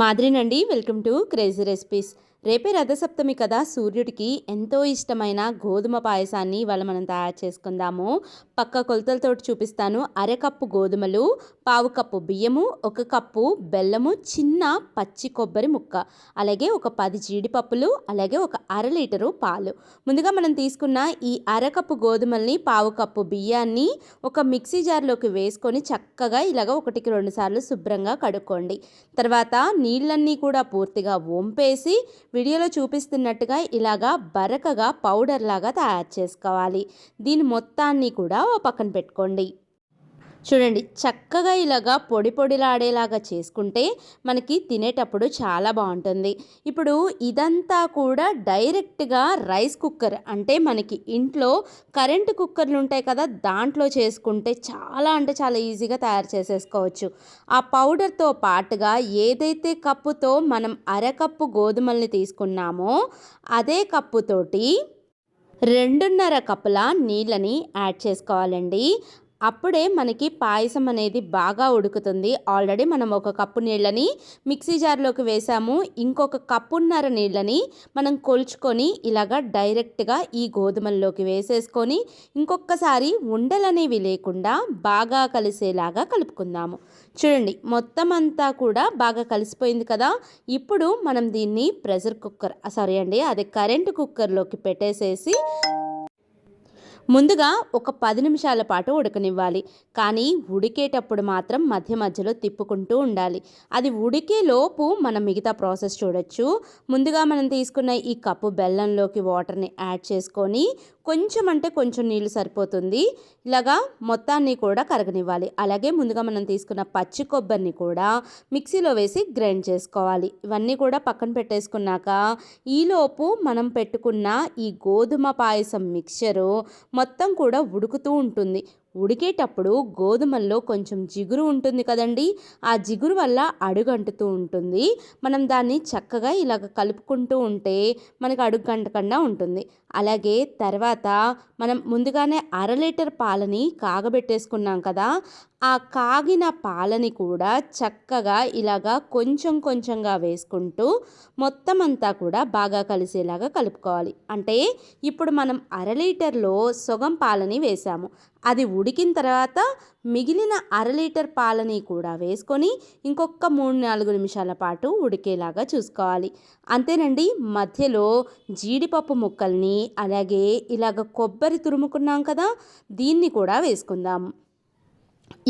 మాదిరినండి welcome to crazy recipes. రేపే రథసప్తమి కదా సూర్యుడికి ఎంతో ఇష్టమైన గోధుమ పాయసాన్ని ఇవాళ మనం తయారు చేసుకుందాము. పక్క కొలతలతో చూపిస్తాను. అరకప్పు గోధుమలు పావు కప్పు బియ్యము ఒక కప్పు బెల్లము చిన్న పచ్చి కొబ్బరి ముక్క అలాగే ఒక పది జీడిపప్పులు అలాగే ఒక అర లీటరు పాలు. ముందుగా మనం తీసుకున్న ఈ అరకప్పు గోధుమల్ని పావు కప్పు బియ్యాన్ని ఒక మిక్సీ జార్లోకి వేసుకొని చక్కగా ఇలాగ ఒకటికి రెండు సార్లు శుభ్రంగా కడుక్కోండి. తర్వాత నీళ్ళన్నీ కూడా పూర్తిగా వంపేసి వీడియోలో చూపిస్తున్నట్టుగా ఇలాగా బరకగా పౌడర్ లాగా తయారు చేసుకోవాలి. దీని మొత్తాన్ని కూడా పక్కన పెట్టుకోండి. చూడండి చక్కగా ఇలాగా పొడి పొడిలాడేలాగా చేసుకుంటే మనకి తినేటప్పుడు చాలా బాగుంటుంది. ఇప్పుడు ఇదంతా కూడా డైరెక్ట్గా రైస్ కుక్కర్ అంటే మనకి ఇంట్లో కరెంటు కుక్కర్లు ఉంటాయి కదా దాంట్లో చేసుకుంటే చాలా అంటే చాలా ఈజీగా తయారు చేసేసుకోవచ్చు. ఆ పౌడర్తో పాటుగా ఏదైతే కప్పుతో మనం అరకప్పు గోధుమల్ని తీసుకున్నామో అదే కప్పుతోటి రెండున్నర కప్పుల నీళ్ళని యాడ్ చేసుకోవాలండి. అప్పుడే మనకి పాయసం అనేది బాగా ఉడుకుతుంది. ఆల్రెడీ మనం ఒక కప్పు నీళ్ళని మిక్సీ జార్లోకి వేసాము. ఇంకొక కప్పున్నర నీళ్ళని మనం కొలుచుకొని ఇలాగా డైరెక్ట్గా ఈ గోధుమల్లోకి వేసేసుకొని ఇంకొకసారి ఉండలనేవి లేకుండా బాగా కలిసేలాగా కలుపుకుందాము. చూడండి మొత్తం అంతా కూడా బాగా కలిసిపోయింది కదా. ఇప్పుడు మనం దీన్ని ప్రెషర్ కుక్కర్ సారీ అండి అది కరెంటు కుక్కర్లోకి పెట్టేసేసి ముందుగా ఒక పది నిమిషాల పాటు ఉడకనివ్వాలి. కానీ ఉడికేటప్పుడు మాత్రం మధ్య మధ్యలో తిప్పుకుంటూ ఉండాలి. అది ఉడికే లోపు మనం మిగతా ప్రాసెస్ చూడొచ్చు. ముందుగా మనం తీసుకున్న ఈ కప్పు బెల్లంలోకి వాటర్ని యాడ్ చేసుకొని కొంచెం అంటే కొంచెం నీళ్ళు సరిపోతుంది. ఇలాగా మొత్తాన్ని కూడా కరగనివ్వాలి. అలాగే ముందుగా మనం తీసుకున్న పచ్చి కొబ్బరిని కూడా మిక్సీలో వేసి గ్రైండ్ చేసుకోవాలి. ఇవన్నీ కూడా పక్కన పెట్టేసుకున్నాక ఈలోపు మనం పెట్టుకున్న ఈ గోధుమ పాయసం మిక్చరు మొత్తం కూడా ఉడుకుతూ ఉంటుంది. ఉడికేటప్పుడు గోధుమల్లో కొంచెం జిగురు ఉంటుంది కదండి. ఆ జిగురు వల్ల అడుగంటుతూ ఉంటుంది. మనం దాన్ని చక్కగా ఇలాగ కలుపుకుంటూ ఉంటే మనకు అడుగంటకుండా ఉంటుంది. అలాగే తర్వాత మనం ముందుగానే అర లీటర్ పాలని కాగబెట్టేసుకున్నాం కదా. ఆ కాగిన పాలని కూడా చక్కగా ఇలాగా కొంచెం కొంచెంగా వేసుకుంటూ మొత్తం అంతా కూడా బాగా కలిసేలాగా కలుపుకోవాలి. అంటే ఇప్పుడు మనం అర లీటర్లో సొగం పాలని వేసాము. అది ఉడికిన తర్వాత మిగిలిన అర లీటర్ పాలని కూడా వేసుకొని ఇంకొక మూడు నాలుగు నిమిషాల పాటు ఉడికేలాగా చూసుకోవాలి. అంతేనండి మధ్యలో జీడిపప్పు ముక్కల్ని అలాగే ఇలాగ కొబ్బరి తురుముకున్నాం కదా దీన్ని కూడా వేసుకుందాం.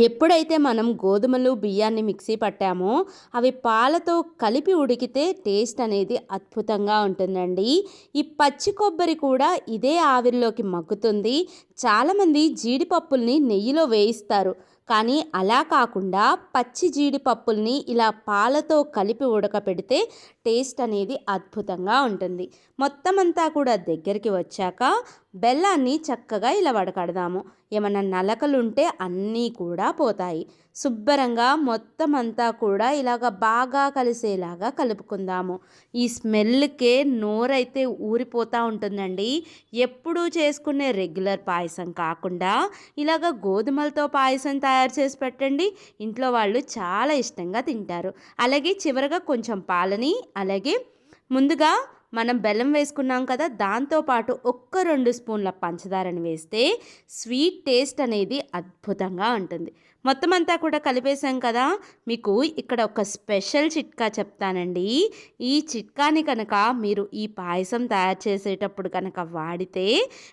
ఎప్పుడైతే మనం గోధుమలు బియ్యాన్ని మిక్సీ పట్టామో అవి పాలతో కలిపి ఉడికితే టేస్ట్ అనేది అద్భుతంగా ఉంటుందండి. ఈ పచ్చి కొబ్బరి కూడా ఇదే ఆవిరిలోకి మగ్గుతుంది. చాలామంది జీడిపప్పుల్ని నెయ్యిలో వేయిస్తారు. కానీ అలా కాకుండా పచ్చి జీడిపప్పుల్ని ఇలా పాలతో కలిపి ఉడకపెడితే టేస్ట్ అనేది అద్భుతంగా ఉంటుంది. మొత్తం అంతా కూడా దగ్గరికి వచ్చాక బెల్లాన్ని చక్కగా ఇలా వడకడదాము. ఏమైనా నలకలుంటే అన్నీ కూడా పోతాయి. శుభ్రంగా మొత్తం అంతా కూడా ఇలాగ బాగా కలిసేలాగా కలుపుకుందాము. ఈ స్మెల్కే నోరైతే ఊరిపోతూ ఉంటుందండి. ఎప్పుడూ చేసుకునే రెగ్యులర్ పాయసం కాకుండా ఇలాగ గోధుమలతో పాయసం తయారు చేసి పెట్టండి. ఇంట్లో వాళ్ళు చాలా ఇష్టంగా తింటారు. అలాగే చివరగా కొంచెం పాలని అలాగే ముందుగా మనం బెల్లం వేసుకున్నాం కదా దాంతోపాటు ఒక్క రెండు స్పూన్ల పంచదారని వేస్తే స్వీట్ టేస్ట్ అనేది అద్భుతంగా ఉంటుంది. మొత్తం అంతా కూడా కలిపేసాం కదా మీకు ఇక్కడ ఒక స్పెషల్ చిట్కా చెప్తానండి. ఈ చిట్కాని కనుక మీరు ఈ పాయసం తయారు చేసేటప్పుడు కనుక వాడితే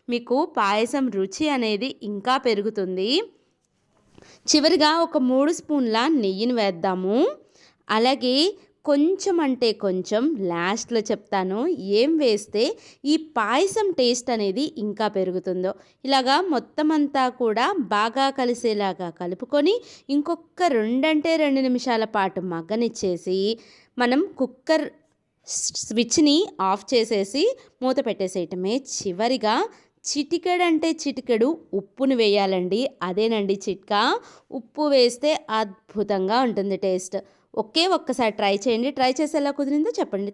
మీకు పాయసం రుచి అనేది ఇంకా పెరుగుతుంది. చివరిగా ఒక మూడు స్పూన్ల నెయ్యిని వేద్దాము. అలాగే కొంచెం అంటే కొంచెం లాస్ట్లో చెప్తాను. ఏం వేస్తే ఈ పాయసం టేస్ట్ అనేది ఇంకా పెరుగుతుందో. ఇలాగా మొత్తం అంతా కూడా బాగా కలిసేలాగా కలుపుకొని ఇంకొక రెండంటే రెండు నిమిషాల పాటు మగ్గనిచ్చేసి మనం కుక్కర్ స్విచ్ని ఆఫ్ చేసేసి మూత పెట్టేసేయటమే. చివరిగా చిటికెడంటే చిటికెడు ఉప్పును వేయాలండి. అదేనండి చిట్కా. ఉప్పు వేస్తే అద్భుతంగా ఉంటుంది టేస్ట్. ఒకే ఒక్కసారి ట్రై చేయండి. ట్రై చేసేలా కుదిరిందో చెప్పండి.